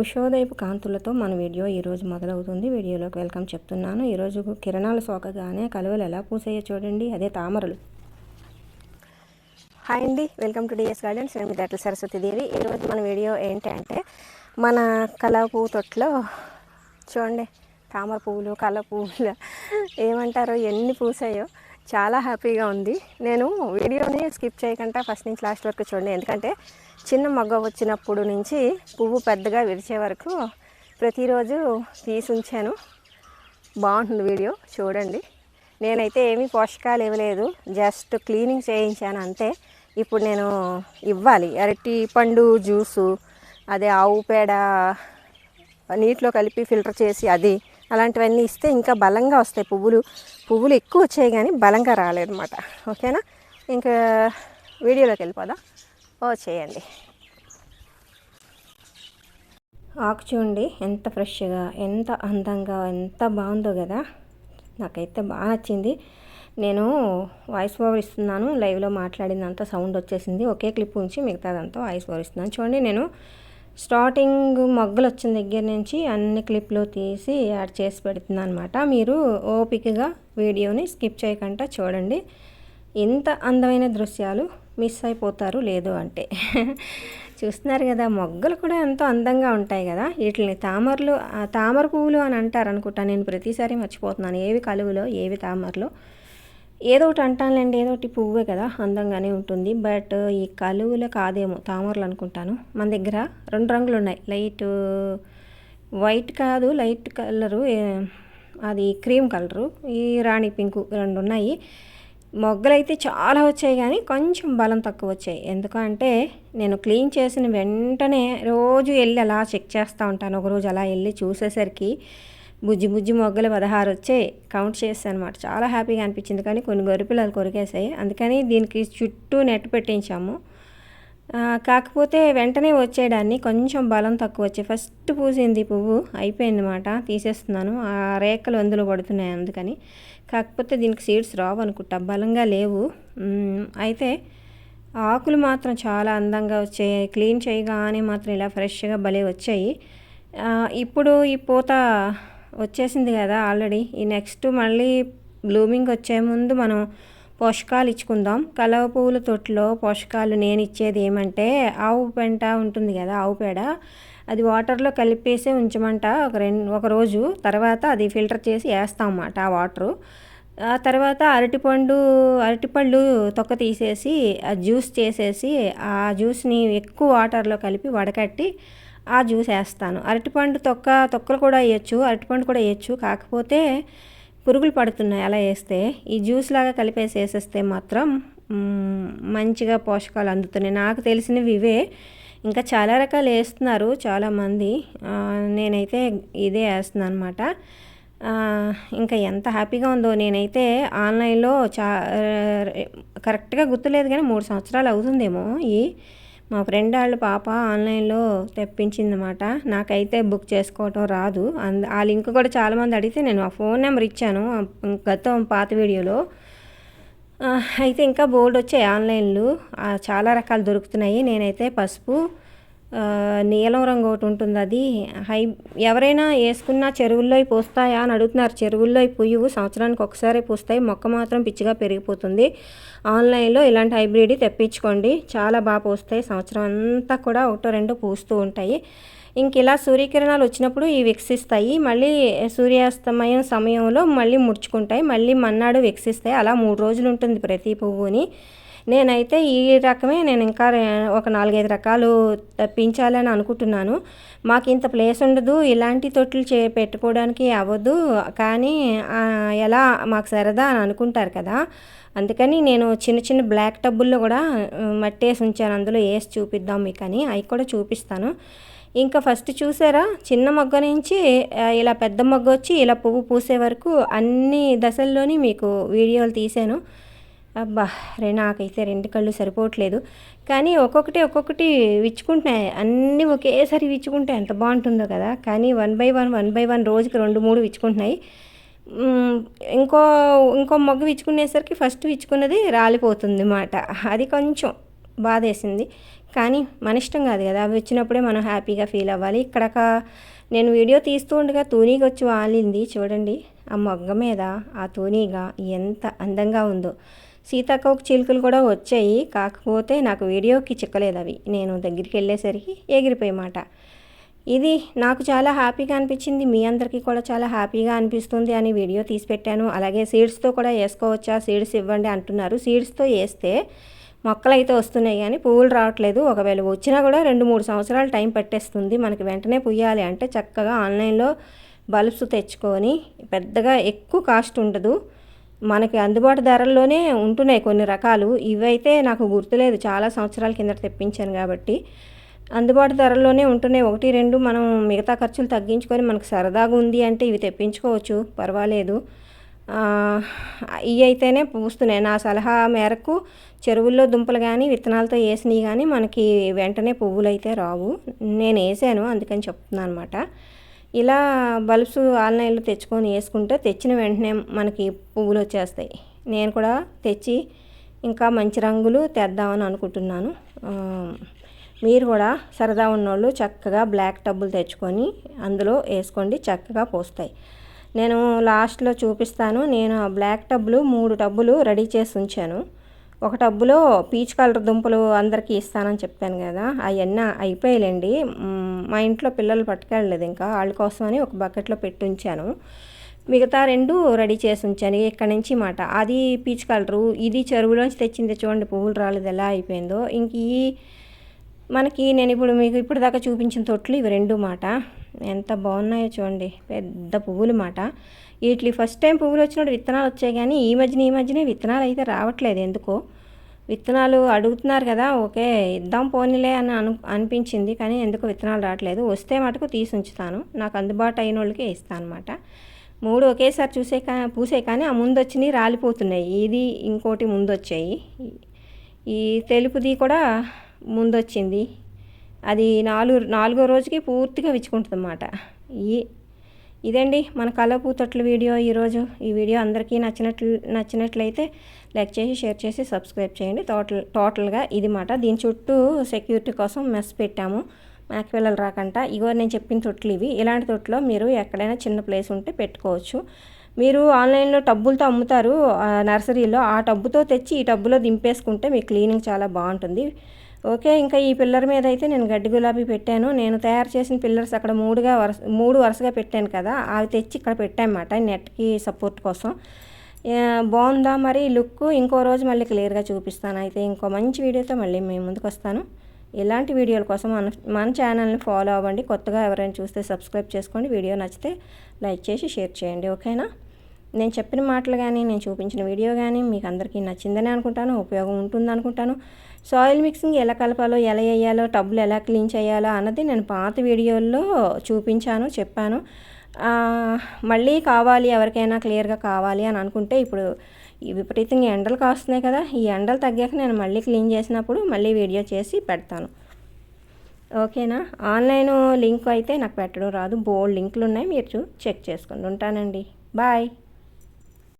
ఉషోదయపు కాంతులతో మన వీడియో ఈరోజు మొదలవుతుంది. వీడియోలోకి వెల్కమ్ చెప్తున్నాను. ఈరోజు కిరణాలు సోకగానే కలువలు ఎలా పూసాయో చూడండి. అదే తామరలు. హాయ్ అండి. Welcome to DS gardens. నేను దట్ల సరస్వతి దేవి. ఈరోజు మన వీడియో ఏంటంటే మన కలవ పువ్వు తొట్లో చూడండి తామర పువ్వులు కలవ పువ్వులు ఏమంటారో ఎన్ని పూసాయో. చాలా హ్యాపీగా ఉంది. నేను వీడియోని స్కిప్ చేయకుండా ఫస్ట్ నుంచి లాస్ట్ వరకు చూడండి. ఎందుకంటే చిన్న మగ్గ వచ్చినప్పుడు నుంచి పువ్వు పెద్దగా విరిచే వరకు ప్రతిరోజు తీసి ఉంచాను. బాగుంటుంది వీడియో చూడండి. నేనైతే ఏమీ పోషకాలు ఇవ్వలేదు. జస్ట్ క్లీనింగ్ చేయించాను అంతే. ఇప్పుడు నేను ఇవ్వాలి. అరటి పండు జ్యూసు అదే ఆవు పేడ నీటిలో కలిపి ఫిల్టర్ చేసి అది అలాంటివన్నీ ఇస్తే ఇంకా బలంగా వస్తాయి పువ్వులు. పువ్వులు ఎక్కువ వచ్చాయి కానీ బలంగా రాలేదన్నమాట. ఓకేనా? ఇంకా వీడియోలోకి వెళ్ళిపోదా. ఓ చేయండి. ఆకు చూడండి ఎంత ఫ్రెష్గా ఎంత అందంగా ఎంత బాగుందో కదా. నాకైతే బాగా నచ్చింది. నేను వాయిస్ ఓవర్ ఇస్తున్నాను లైవ్లో మాట్లాడిందంతా సౌండ్ వచ్చేసింది. ఒకే క్లిప్ ఉంచి మిగతాదంతా వాయిస్ ఓవర్ ఇస్తున్నాను. చూడండి నేను స్టార్టింగ్ మొగ్గలు వచ్చిన దగ్గర నుంచి అన్ని క్లిప్లు తీసి యాడ్ చేసి పెడుతుంది అనమాట మీరు ఓపికగా వీడియోని స్కిప్ చేయకుండా చూడండి. ఇంత అందమైన దృశ్యాలు మిస్ అయిపోతారు లేదు అంటే. చూస్తున్నారు కదా మొగ్గలు కూడా ఎంతో అందంగా ఉంటాయి కదా. వీటిని తామరలు తామర పువ్వులు అని అంటారు అనుకుంటా నేను ప్రతిసారి మర్చిపోతున్నాను. ఏవి కలువులో ఏవి తామరలో? ఏదో ఒకటి అంటానులేండి ఏదో ఒకటి పువ్వే కదా అందంగానే ఉంటుంది. బట్ ఈ కలువుల కాదేమో తామరలు అనుకుంటాను. మన దగ్గర రెండు రంగులు ఉన్నాయి లైట్ వైట్ కాదు లైట్ కలరు అది క్రీమ్ కలరు ఈ రాణి పింకు రెండు ఉన్నాయి. మొగ్గలు అయితే చాలా వచ్చాయి కానీ కొంచెం బలం తక్కువ వచ్చాయి. ఎందుకంటే నేను క్లీన్ చేసిన వెంటనే రోజు వెళ్ళి అలా చెక్ చేస్తూ ఉంటాను. ఒకరోజు అలా వెళ్ళి చూసేసరికి బుజ్జి బుజ్జి మొగ్గలు పదహారు వచ్చాయి. కౌంట్ చేస్తాను అనమాట చాలా హ్యాపీగా అనిపించింది కానీ కొన్ని గొరిపిల్లలు కొరికేసాయి అందుకని దీనికి చుట్టూ నెట్ పెట్టించాము. కాకపోతే వెంటనే వచ్చేయడాన్ని కొంచెం బలం తక్కువ వచ్చాయి. ఫస్ట్ పూసింది పువ్వు అయిపోయిందన్నమాట. తీసేస్తున్నాను. ఆ రేఖలు అందులో పడుతున్నాయి అందుకని. కాకపోతే దీనికి సీడ్స్ రావు అనుకుంటా. బలంగా లేవు. అయితే ఆకులు మాత్రం చాలా అందంగా వచ్చాయి. క్లీన్ చేయగానే మాత్రం ఇలా ఫ్రెష్గా భలే వచ్చాయి. ఇప్పుడు ఈ పూత వచ్చేసింది కదా ఆల్రెడీ. ఈ నెక్స్ట్ మళ్ళీ బ్లూమింగ్ వచ్చే ముందు మనం పోషకాలు ఇచ్చుకుందాం. కలవ పువ్వుల తొట్టులో పోషకాలు నేను ఇచ్చేది ఏమంటే ఆవు పెంట ఉంటుంది కదా ఆవు పేడ. అది వాటర్లో కలిపేసి ఉంచమంట ఒక రెండు ఒక రోజు. తర్వాత అది ఫిల్టర్ చేసి వేస్తాం అన్నమాట ఆ వాటరు ఆ తర్వాత అరటిపండు అరటిపళ్ళు తొక్క తీసేసి ఆ జ్యూస్ చేసేసి ఆ జ్యూస్ని ఎక్కువ వాటర్లో కలిపి వడకట్టి ఆ జ్యూస్ వేస్తాను. అరటిపండు తొక్క తొక్కలు కూడా వేయచ్చు అరటిపండు కూడా వేయచ్చు. కాకపోతే పురుగులు పడుతున్నాయి అలా వేస్తే. ఈ జ్యూస్ లాగా కలిపేసి వేసేస్తే మాత్రం మంచిగా పోషకాలు అందుతున్నాయి. నాకు తెలిసినవి ఇవే. ఇంకా చాలా రకాలు వేస్తున్నారు చాలామంది. నేనైతే ఇదే వేస్తున్నాను అనమాట ఇంకా ఎంత హ్యాపీగా ఉందో. నేనైతే ఆన్లైన్లో చా కరెక్ట్గా గుర్తులేదు కానీ మూడు సంవత్సరాలు అవుతుందేమో ఈ మా ఫ్రెండ్ వాళ్ళ పాప ఆన్లైన్లో తెప్పించిందన్నమాట. నాకైతే బుక్ చేసుకోవటం రాదు. అంద ఆ లింక్ కూడా చాలామంది అడిగితే నేను ఆ ఫోన్ నెంబర్ ఇచ్చాను. గతం పాత వీడియోలో. అయితే ఇంకా బోర్డు వచ్చాయి ఆన్లైన్లు చాలా రకాలు దొరుకుతున్నాయి. నేనైతే పసుపు నీలం రంగు ఒకటి ఉంటుంది అది. హై ఎవరైనా వేసుకున్న చెరువుల్లో పూస్తాయా అని అడుగుతున్నారు. చెరువుల్లో పువ్వు సంవత్సరానికి ఒకసారి పూస్తాయి. మొక్క మాత్రం పిచ్చిగా పెరిగిపోతుంది. ఆన్లైన్లో ఇలాంటి హైబ్రిడ్ తెప్పించుకోండి. చాలా బాగా పూస్తాయి. సంవత్సరం అంతా కూడా ఒకటో రెండో పూస్తూ ఉంటాయి. ఇంక ఇలా సూర్యకిరణాలు వచ్చినప్పుడు ఇవి వికసిస్తాయి. మళ్ళీ సూర్యాస్తమయం సమయంలో మళ్ళీ ముడుచుకుంటాయి. మళ్ళీ మన్నాడు వికసిస్తాయి. అలా మూడు రోజులు ఉంటుంది ప్రతి పువ్వుని. నేనైతే ఈ రకమే నేను ఇంకా ఒక నాలుగైదు రకాలు తప్పించాలని అనుకుంటున్నాను. మాకు ఇంత ప్లేస్ ఉండదు ఇలాంటి తొట్లు చే పెట్టుకోవడానికి అవ్వదు. కానీ ఎలా మాకు సరదా అని అనుకుంటారు కదా. అందుకని నేను చిన్న చిన్న బ్లాక్ టబ్బుల్లో కూడా మట్టి వేసి ఉంచాను. అందులో వేసి చూపిద్దాం మీకు అని. అవి కూడా చూపిస్తాను. ఇంకా ఫస్ట్ చూసారా? చిన్న మొగ్గ నుంచి ఇలా పెద్ద మొగ్గ వచ్చి ఇలా పువ్వు పూసే వరకు అన్ని దశల్లోని మీకు వీడియోలు తీసాను. అబ్బా రే నాకైతే రెండు కళ్ళు సరిపోవట్లేదు. కానీ ఒక్కొక్కటి ఒక్కొక్కటి విచ్చుకుంటున్నాయి. అన్నీ ఒకేసారి విచ్చుకుంటే ఎంత బాగుంటుందో కదా. కానీ one by one one by one రోజుకి రెండు మూడు విచ్చుకుంటున్నాయి. ఇంకో ఇంకో మొగ్గ విచ్చుకునేసరికి ఫస్ట్ విచ్చుకున్నది రాలిపోతుంది అన్నమాట అది కొంచెం బాధేసింది. కానీ మన ఇష్టం కాదు కదా. అవి వచ్చినప్పుడే మనం హ్యాపీగా ఫీల్ అవ్వాలి. ఇక్కడ నేను వీడియో తీస్తూ ఉండగా తూనీగా వచ్చి వాలింది చూడండి ఆ మొగ్గ మీద ఆ తూనీగా ఎంత అందంగా ఉందో. సీతాకోక చిలుకలు కూడా వచ్చాయి. కాకపోతే నాకు వీడియోకి చిక్కలేదు అవి. నేను దగ్గరికి వెళ్ళేసరికి ఎగిరిపోయమాట ఇది నాకు చాలా హ్యాపీగా అనిపించింది. మీ అందరికీ కూడా చాలా హ్యాపీగా అనిపిస్తుంది అని వీడియో తీసి పెట్టాను. అలాగే సీడ్స్తో కూడా వేసుకోవచ్చా సీడ్స్ ఇవ్వండి అంటున్నారు. సీడ్స్తో వేస్తే మొక్కలు అయితే వస్తున్నాయి కానీ పువ్వులు రావట్లేదు. ఒకవేళ వచ్చినా కూడా రెండు మూడు సంవత్సరాలు టైం పట్టేస్తుంది. మనకి వెంటనే పుయ్యాలి అంటే చక్కగా ఆన్లైన్లో బల్బ్స్ తెచ్చుకొని పెద్దగా ఎక్కువ కాస్ట్ ఉండదు. మనకి అందుబాటు ధరల్లోనే ఉంటున్నాయి కొన్ని రకాలు. ఇవైతే నాకు గుర్తులేదు. చాలా సంవత్సరాల కింద తెప్పించాను కాబట్టి. అందుబాటు ధరల్లోనే ఉంటున్నాయి. ఒకటి రెండు మనం మిగతా ఖర్చులు తగ్గించుకొని మనకు సరదాగా ఉంది అంటే ఇవి తెప్పించుకోవచ్చు. పర్వాలేదు. ఇవి అయితేనే పూస్తున్నాయి. నా సలహా మేరకు చెరువుల్లో దుంపలు కానీ విత్తనాలతో వేసినవి కానీ మనకి వెంటనే పువ్వులు అయితే రావు. నేను వేసాను. అందుకని చెప్తున్నాను అనమాట ఇలా బల్బ్స్ ఆన్లైన్లో తెచ్చుకొని వేసుకుంటే తెచ్చిన వెంటనే మనకి పువ్వులు వచ్చేస్తాయి. నేను కూడా తెచ్చి ఇంకా మంచి రంగులు తెద్దామని అనుకుంటున్నాను. మీరు కూడా సరదా ఉన్నోళ్ళు చక్కగా బ్లాక్ టబ్బులు తెచ్చుకొని అందులో వేసుకోండి చక్కగా పోస్తాయి. నేను లాస్ట్లో చూపిస్తాను. నేను బ్లాక్ టబ్బులు మూడు టబ్బులు రెడీ చేసి ఉంచాను. ఒక టబ్బులో పీచ్ కలర్ దుంపలు అందరికీ ఇస్తానని చెప్పాను కదా అవన్నీ అయిపోయాయండి మా ఇంట్లో పిల్లలు పట్టుకెళ్ళలేదు ఇంకా వాళ్ళ కోసమని ఒక బకెట్లో పెట్టి ఉంచాను. మిగతా రెండు రెడీ చేసి ఉంచాను ఇక్కడి నుంచి మాట. అది పీచ్ కలరు ఇది చెరువులోంచి తెచ్చింది చూడండి పువ్వులు రాలేదు ఎలా అయిపోయిందో. ఇంక ఈ మనకి నేను ఇప్పుడు మీకు ఇప్పుడు దాకా చూపించిన తొట్లు ఇవి రెండు మాట. ఎంత బాగున్నాయో చూడండి. పెద్ద పువ్వులు మాట. వీటి ఫస్ట్ టైం పువ్వులు వచ్చినప్పుడు విత్తనాలు వచ్చాయి కానీ ఈ మధ్యన ఈ మధ్యనే విత్తనాలు అయితే రావట్లేదు. ఎందుకో? విత్తనాలు అడుగుతున్నారు కదా ఓకే ఇద్దాం పోనీలే అని అను అనిపించింది కానీ ఎందుకు విత్తనాలు రావట్లేదు. వస్తే మటుకు తీసి ఉంచుతాను. నాకు అందుబాటు అయిన వాళ్ళకే ఇస్తాను అనమాట మూడు ఒకేసారి చూసే కా పూసే కానీ ఆ ముందు వచ్చినవి రాలిపోతున్నాయి. ఇది ఇంకోటి ముందు వచ్చాయి. ఈ తెలుపుది కూడా ముందొచ్చింది అది నాలుగు నాలుగో రోజుకి పూర్తిగా విచ్చుకుంటుంది అన్నమాట ఈ ఇదండి మన కలపూతట్ల వీడియో ఈరోజు. ఈ వీడియో అందరికీ నచ్చినట్లు నచ్చినట్లయితే లైక్ చేసి షేర్ చేసి సబ్స్క్రైబ్ చేయండి. టోటల్ టోటల్గా ఇది మాట. దీని చుట్టూ సెక్యూరిటీ కోసం మెస్ పెట్టాము. మాకు రాకుండా ఇగో నేను చెప్పిన తొట్లు ఇవి. ఇలాంటి తొట్లో మీరు ఎక్కడైనా చిన్న ప్లేస్ ఉంటే పెట్టుకోవచ్చు. మీరు ఆన్లైన్లో టబ్బులతో అమ్ముతారు నర్సరీలో. ఆ టబ్బుతో తెచ్చి ఈ టబ్బులో దింపేసుకుంటే మీ క్లీనింగ్ చాలా బాగుంటుంది. ఓకే ఇంకా ఈ పిల్లర్ మీద అయితే నేను గడ్డి గులాబీ పెట్టాను. నేను తయారు చేసిన పిల్లర్స్ అక్కడ మూడుగా వరుస మూడు వరుసగా పెట్టాను కదా అవి తెచ్చి ఇక్కడ పెట్టామన్నమాట నెట్కి సపోర్ట్ కోసం. బాగుందా మరి లుక్ ఇంకో రోజు మళ్ళీ క్లియర్గా చూపిస్తాను. అయితే ఇంకో మంచి వీడియోతో మళ్ళీ మేము ముందుకు వస్తాను. ఇలాంటి వీడియోల కోసం మన మన ఛానల్ని ఫాలో అవ్వండి. కొత్తగా ఎవరైనా చూస్తే సబ్స్క్రైబ్ చేసుకోండి. వీడియో నచ్చితే లైక్ చేసి షేర్ చేయండి. ఓకేనా? నేను చెప్పిన మాటలు కానీ నేను చూపించిన వీడియో కానీ మీకు అందరికీ నచ్చిందని అనుకుంటాను ఉపయోగం ఉంటుంది అనుకుంటాను సాయిల్ మిక్సింగ్ ఎలా కలపాలో ఎలా వేయాలో టబ్బులు ఎలా క్లీన్ చేయాలో అన్నది నేను పాత వీడియోల్లో చూపించాను చెప్పాను. మళ్ళీ కావాలి ఎవరికైనా క్లియర్గా కావాలి అని అనుకుంటే ఇప్పుడు విపరీతంగా ఎండలు కాస్తున్నాయి కదా ఈ ఎండలు తగ్గాక నేను మళ్ళీ క్లీన్ చేసినప్పుడు మళ్ళీ వీడియో చేసి పెడతాను. ఓకేనా? ఆన్లైన్ లింక్ అయితే నాకు పెట్టడం రాదు బోల్డ్ లింకులు ఉన్నాయి మీరు చెక్ చేసుకోండి ఉంటానండి. బాయ్.